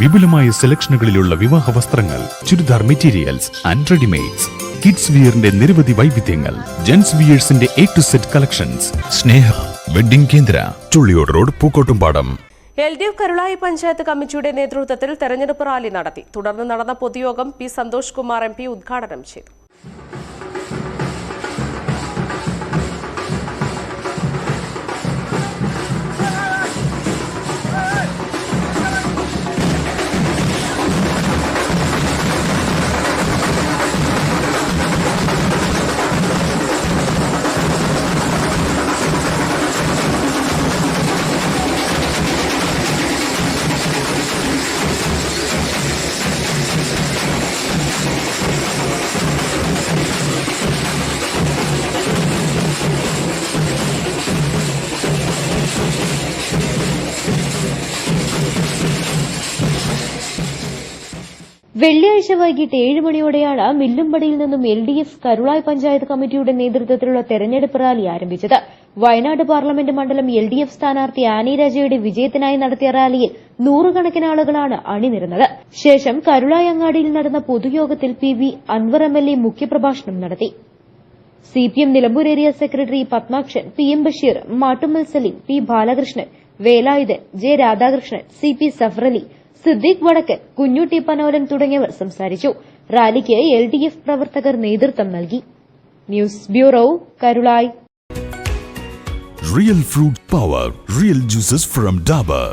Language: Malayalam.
വിപുലമായ സെലക്ഷനുകളിലുള്ള വിവാഹ വസ്ത്രങ്ങൾ churidar materials and readymades kids വിയറിന്റെ നിരവധി വൈവിധ്യങ്ങൾ gents വിയേഴ്സിന്റെ A to Z collections Sneha wedding Kendra Chulliyode road Pookkottumpadam. L D F Karulai panchayat കമ്മിറ്റിയുടെ നേതൃത്വത്തിൽ തെരഞ്ഞെടുപ്പ് റാലി നടത്തി. തുടർന്ന് നടന്ന പൊതുയോഗം P Santhosh Kumar M P ഉദ്ഘാടനം ചെയ്തു. വെള്ളിയാഴ്ച വൈകിട്ട് ഏഴ് മണിയോടെയാണ് മില്ലുംപടിയിൽ നിന്നും L D F Karulai panchayat കമ്മിറ്റിയുടെ നേതൃത്വത്തിലുള്ള തെരഞ്ഞെടുപ്പ് റാലി ആരംഭിച്ചത്. വയനാട് പാർലമെന്റ് മണ്ഡലം എൽ ഡി എഫ് സ്ഥാനാർത്ഥി ആനി രാജയുടെ വിജയത്തിനായി നടത്തിയ റാലിയിൽ നൂറുകണക്കിന് ആളുകളാണ് അണിനിരുന്നത്. ശേഷം കരുളായി അങ്ങാടിയിൽ നടന്ന പൊതുയോഗത്തിൽ P V Anvar M L A മുഖ്യപ്രഭാഷണം നടത്തി. CPM Nilambur area secretary Padmakshan P M Basheer Mattummal Saleem P Balakrishnan Velayudhan J Radhakrishnan C P Safarali Siddique Vadakkan Kunjutty Panolan തുടങ്ങിയവർ സംസാരിച്ചു. റാലിക്ക് എൽ ഡി എഫ് പ്രവർത്തകർ നേതൃത്വം നൽകി. News bureau Karulai. Real fruit power real juices from Dabur